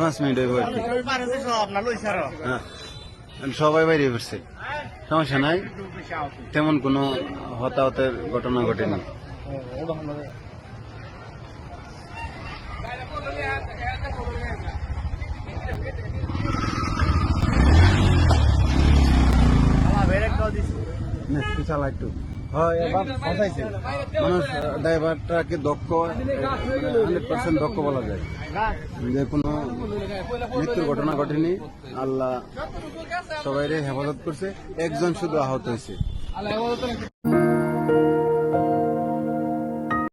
পাঁচ মিনিট হ্যাঁ। সবাই বাইরে পড়ছে। সমস্যা নাই। তেমন কোনো হতাহতের ঘটনা ঘটেনি। চালা একটু। হয়, এবার ফসাইছে। মানুষ ড্রাইভারটাকে দক্ষ হান্ড্রেড পার্সেন্ট দক্ষ বলা যায়। যে কোনো মৃত্যুর ঘটনা ঘটেনি, আল্লাহ সবাইরে হেফাজত করছে, একজন শুধু আহত হয়েছে।